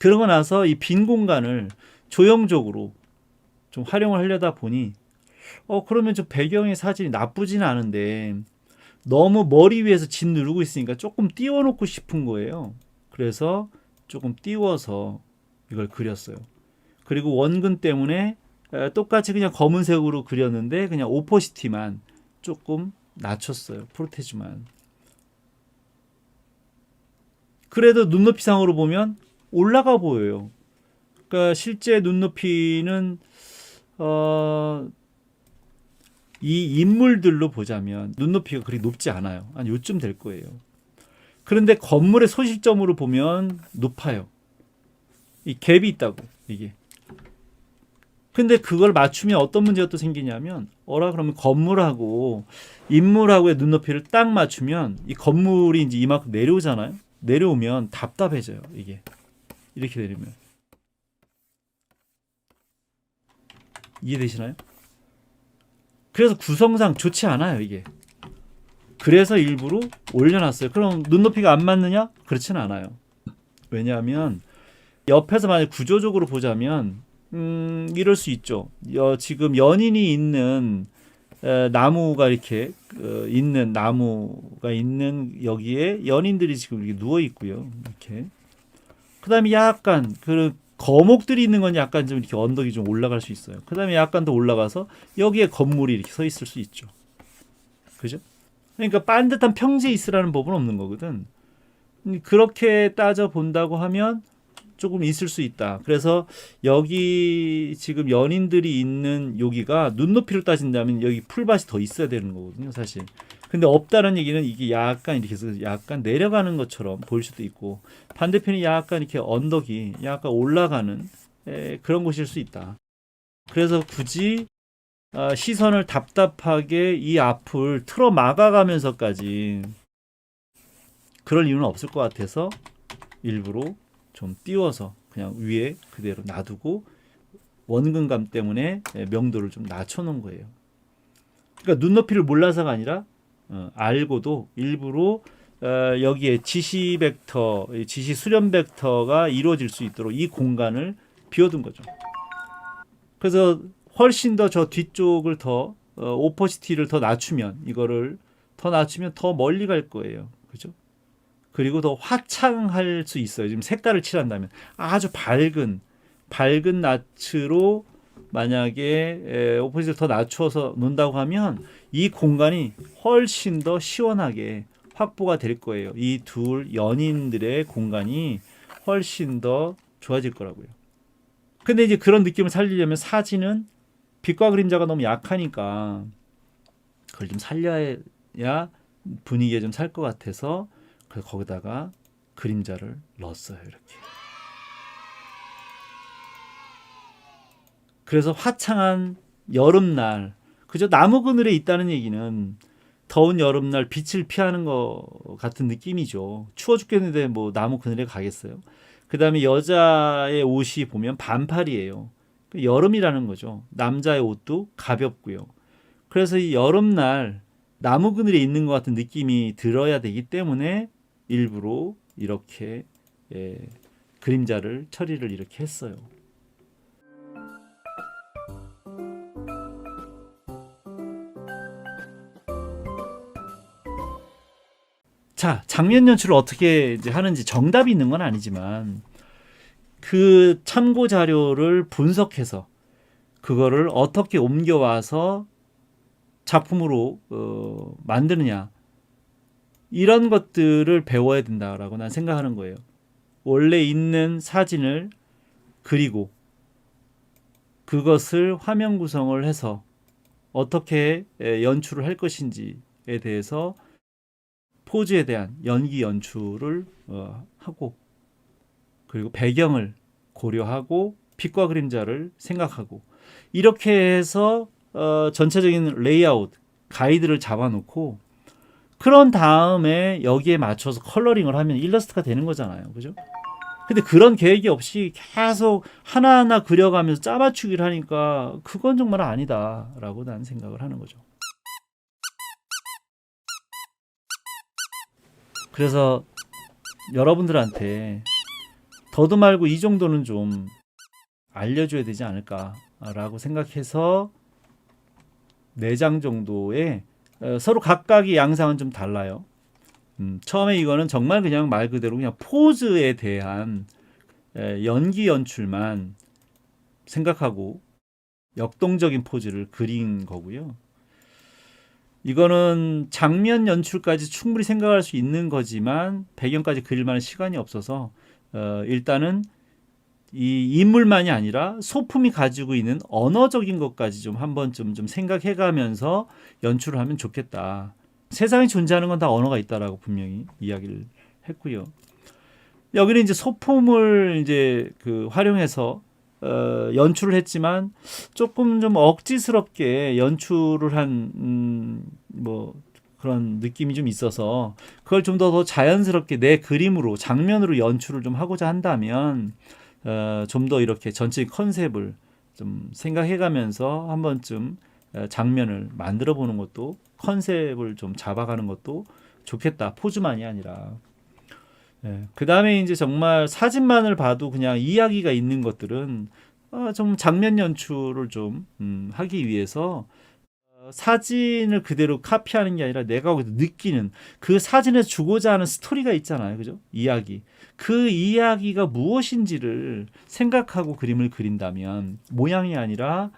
그러고 나서 이 빈 공간을 조형적으로 좀 활용을 하려다 보니 어 그러면 저 배경의 사진이 나쁘진 않은데 너무 머리 위에서 진 누르고 있으니까 조금 띄워놓고 싶은 거예요. 그래서 조금 띄워서 이걸 그렸어요. 그리고 원근 때문에 에, 똑같이 그냥 검은색으로 그렸는데 그냥 오퍼시티만 조금 낮췄어요. 프로테즈만. 그래도 눈높이상으로 보면 올라가 보여요. 그러니까 실제 눈높이는 어, 이 인물들로 보자면 눈높이가 그리 높지 않아요. 한 요쯤 될 거예요. 그런데 건물의 소실점으로 보면 높아요. 이 갭이 있다고 이게. 근데 그걸 맞추면 어떤 문제가 또 생기냐면 어라 그러면 건물하고 인물하고의 눈높이를 딱 맞추면 이 건물이 이제 이만큼 내려오잖아요. 내려오면 답답해져요. 이게 이렇게 내리면 이해되시나요? 그래서 구성상 좋지 않아요 이게. 그래서 일부러 올려놨어요. 그럼 눈높이가 안 맞느냐? 그렇지는 않아요. 왜냐하면 옆에서 만약 구조적으로 보자면 음, 이럴 수 있죠. 여, 지금 연인이 있는 에, 나무가 이렇게 어, 있는 나무가 있는 여기에 연인들이 지금 이렇게 누워 있고요. 이렇게. 그다음에 약간 그 거목들이 있는 건 약간 좀 이렇게 언덕이 좀 올라갈 수 있어요. 그다음에 약간 더 올라가서 여기에 건물이 이렇게 서 있을 수 있죠. 그죠? 그러니까 반듯한 평지에 있으라는 법은 없는 거거든. 음, 그렇게 따져 본다고 하면 조금 있을 수 있다. 그래서 여기 지금 연인들이 있는 여기가 눈높이로 따진다면 여기 풀밭이 더 있어야 되는 거거든요, 사실. 근데 없다는 얘기는 이게 약간 이렇게 해서 약간 내려가는 것처럼 보일 수도 있고 반대편이 약간 이렇게 언덕이 약간 올라가는 에, 그런 곳일 수 있다. 그래서 굳이 아, 시선을 답답하게 이 앞을 틀어 막아가면서까지 그럴 이유는 없을 것 같아서 일부러 좀 띄워서 그냥 위에 그대로 놔두고 원근감 때문에 명도를 좀 낮춰놓은 거예요. 그러니까 눈높이를 몰라서가 아니라 어, 알고도 일부러 어, 여기에 지시 벡터, 이 지시 수렴 벡터가 이루어질 수 있도록 이 공간을 비워둔 거죠. 그래서 훨씬 더 저 뒤쪽을 더 어, 오퍼시티를 더 낮추면 이거를 더 낮추면 더 멀리 갈 거예요. 그죠? 그리고 더 화창할 수 있어요. 지금 색깔을 칠한다면 아주 밝은 밝은 낯으로 만약에 에, 오퍼시티를 더 낮춰서 놓는다고 하면 이 공간이 훨씬 더 시원하게 확보가 될 거예요. 이 둘 연인들의 공간이 훨씬 더 좋아질 거라고요. 근데 이제 그런 느낌을 살리려면 사진은 빛과 그림자가 너무 약하니까 그걸 좀 살려야 분위기에 좀 살 것 같아서 거기다가 그림자를 넣었어요. 이렇게. 그래서 화창한 여름날 그저 나무 그늘에 있다는 얘기는 더운 여름날 빛을 피하는 것 같은 느낌이죠. 추워 죽겠는데 뭐 나무 그늘에 가겠어요. 그 다음에 여자의 옷이 보면 반팔이에요. 여름이라는 거죠. 남자의 옷도 가볍고요. 그래서 이 여름날 나무 그늘에 있는 것 같은 느낌이 들어야 되기 때문에 일부러 이렇게 예, 그림자를 처리를 이렇게 했어요. 자, 장면 연출을 어떻게 하는지 정답이 있는 건 아니지만 그 참고 자료를 분석해서 그거를 어떻게 옮겨와서 작품으로 어, 만드느냐 이런 것들을 배워야 된다라고 난 생각하는 거예요. 원래 있는 사진을 그리고 그것을 화면 구성을 해서 어떻게 에, 연출을 할 것인지에 대해서 포즈에 대한 연기 연출을 어, 하고 그리고 배경을 고려하고 빛과 그림자를 생각하고 이렇게 해서 어, 전체적인 레이아웃 가이드를 잡아놓고 그런 다음에 여기에 맞춰서 컬러링을 하면 일러스트가 되는 거잖아요. 그죠? 근데 그런 계획이 없이 계속 하나하나 그려가면서 짜맞추기를 하니까 그건 정말 아니다라고 난 생각을 하는 거죠. 그래서 여러분들한테 더도 말고 이 정도는 좀 알려줘야 되지 않을까라고 생각해서 네장 정도의 어, 서로 각각의 양상은 좀 달라요. 음, 처음에 이거는 정말 그냥 말 그대로 그냥 포즈에 대한 에, 연기 연출만 생각하고 역동적인 포즈를 그린 거고요. 이거는 장면 연출까지 충분히 생각할 수 있는 거지만 배경까지 그릴 만한 시간이 없어서 어, 일단은 이 인물만이 아니라 소품이 가지고 있는 언어적인 것까지 좀 한 번쯤 좀 생각해 가면서 연출을 하면 좋겠다. 세상에 존재하는 건 다 언어가 있다라고 분명히 이야기를 했고요. 여기는 이제 소품을 이제 그 활용해서 어, 연출을 했지만 조금 좀 억지스럽게 연출을 한, 음, 뭐, 그런 느낌이 좀 있어서 그걸 좀 더 더 자연스럽게 내 그림으로, 장면으로 연출을 좀 하고자 한다면, 어, 좀 더 이렇게 전체 컨셉을 좀 생각해 가면서 한 번쯤 어, 장면을 만들어 보는 것도 컨셉을 좀 잡아가는 것도 좋겠다. 포즈만이 아니라. 예. 그 다음에 이제 정말 사진만을 봐도 그냥 이야기가 있는 것들은 어, 좀 장면 연출을 좀 음, 하기 위해서 어, 사진을 그대로 카피하는 게 아니라 내가 거기서 느끼는 그 사진에서 주고자 하는 스토리가 있잖아요. 그죠? 이야기. 그 이야기가 무엇인지를 생각하고 그림을 그린다면 모양이 아니라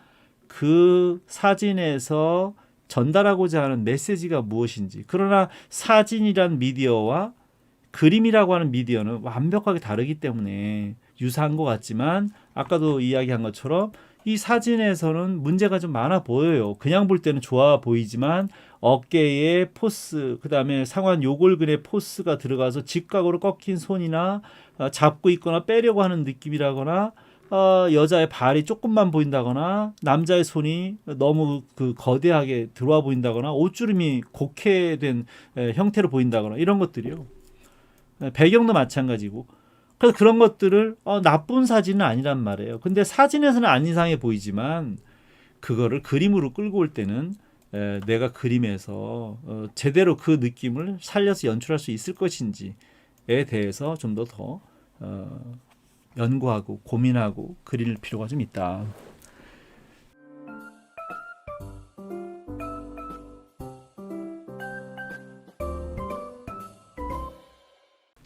그 사진에서 전달하고자 하는 메시지가 무엇인지. 그러나 사진이란 미디어와 그림이라고 하는 미디어는 완벽하게 다르기 때문에 유사한 것 같지만 아까도 이야기한 것처럼 이 사진에서는 문제가 좀 많아 보여요. 그냥 볼 때는 좋아 보이지만 어깨에 포스, 그 다음에 상완 요골근의 포스가 들어가서 직각으로 꺾인 손이나 어, 잡고 있거나 빼려고 하는 느낌이라거나 어, 여자의 발이 조금만 보인다거나 남자의 손이 너무 그 거대하게 들어와 보인다거나 옷주름이 곡해된 에, 형태로 보인다거나 이런 것들이요. 에, 배경도 마찬가지고. 그래서 그런 것들을 어, 나쁜 사진은 아니란 말이에요. 근데 사진에서는 안 이상해 보이지만 그거를 그림으로 끌고 올 때는 에, 내가 그림에서 어, 제대로 그 느낌을 살려서 연출할 수 있을 것인지에 대해서 좀 더더 어, 연구하고 고민하고 그릴 필요가 좀 있다.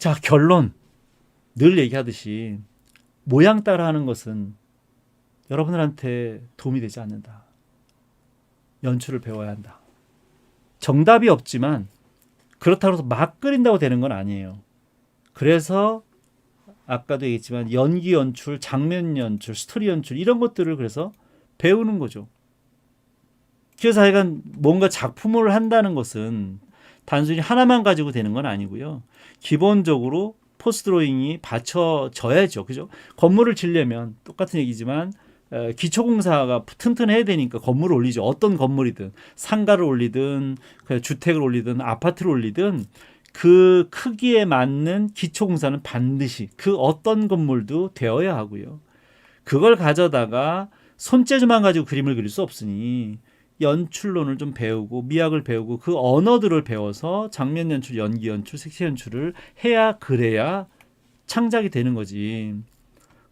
자, 결론. 늘 얘기하듯이 모양 따라 하는 것은 여러분들한테 도움이 되지 않는다. 연출을 배워야 한다. 정답이 없지만 그렇다고 해서 막 그린다고 되는 건 아니에요. 그래서 아까도 얘기했지만 연기 연출, 장면 연출, 스토리 연출 이런 것들을 그래서 배우는 거죠. 그래서 하여간 뭔가 작품을 한다는 것은 단순히 하나만 가지고 되는 건 아니고요. 기본적으로 포스 드로잉이 받쳐져야죠. 그죠? 건물을 지려면 똑같은 얘기지만 에, 기초공사가 튼튼해야 되니까 건물을 올리죠. 어떤 건물이든 상가를 올리든 그냥 주택을 올리든 아파트를 올리든 그 크기에 맞는 기초공사는 반드시 그 어떤 건물도 되어야 하고요. 그걸 가져다가 손재주만 가지고 그림을 그릴 수 없으니 연출론을 좀 배우고 미학을 배우고 그 언어들을 배워서 장면 연출, 연기 연출, 색채 연출을 해야 그래야 창작이 되는 거지.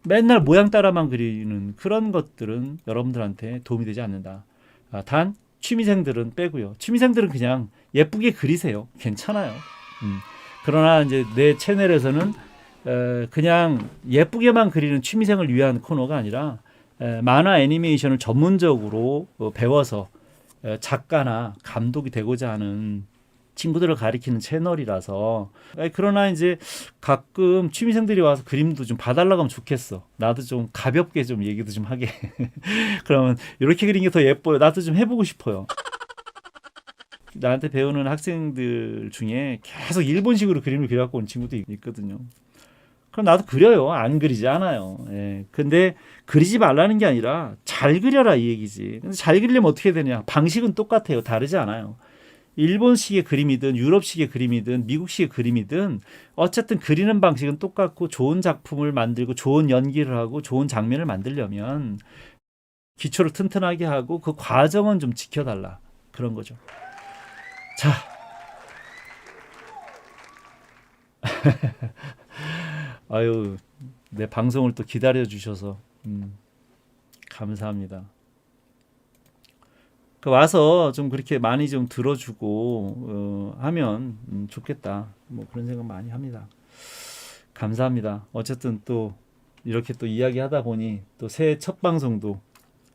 맨날 모양 따라만 그리는 그런 것들은 여러분들한테 도움이 되지 않는다. 아, 단 취미생들은 빼고요. 취미생들은 그냥 예쁘게 그리세요. 괜찮아요. 음. 그러나 이제 내 채널에서는 에, 그냥 예쁘게만 그리는 취미생을 위한 코너가 아니라 에, 만화 애니메이션을 전문적으로 어, 배워서 에, 작가나 감독이 되고자 하는 친구들을 가리키는 채널이라서. 에, 그러나 이제 가끔 취미생들이 와서 그림도 좀 봐달라고 하면 좋겠어. 나도 좀 가볍게 좀 얘기도 좀 하게. 그러면 이렇게 그린 게 더 예뻐요. 나도 좀 해보고 싶어요. 나한테 배우는 학생들 중에 계속 일본식으로 그림을 그려갖고 온 친구도 있- 있거든요. 그럼 나도 그려요. 안 그리지 않아요. 예. 근데 그리지 말라는 게 아니라 잘 그려라 이 얘기지. 근데 잘 그리려면 어떻게 되냐? 방식은 똑같아요. 다르지 않아요. 일본식의 그림이든 유럽식의 그림이든 미국식의 그림이든 어쨌든 그리는 방식은 똑같고 좋은 작품을 만들고 좋은 연기를 하고 좋은 장면을 만들려면 기초를 튼튼하게 하고 그 과정은 좀 지켜달라. 그런 거죠. 자. 아유 내 방송을 또 기다려 주셔서 음, 감사합니다. 그 와서 좀 그렇게 많이 좀 들어주고 어, 하면 음, 좋겠다. 뭐 그런 생각 많이 합니다. 감사합니다. 어쨌든 또 이렇게 또 이야기하다 보니 또 새해 첫 방송도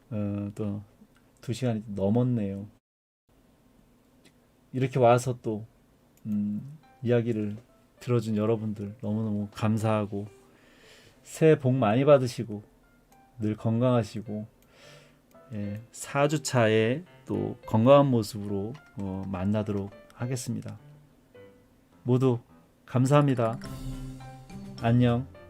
어, 또두 시간이 넘었네요. 이렇게 와서 또 음, 이야기를 들어준 여러분들 너무너무 감사하고 새해 복 많이 받으시고 늘 건강하시고 예, 4주 차에 또 건강한 모습으로 어, 만나도록 하겠습니다. 모두 감사합니다. 안녕.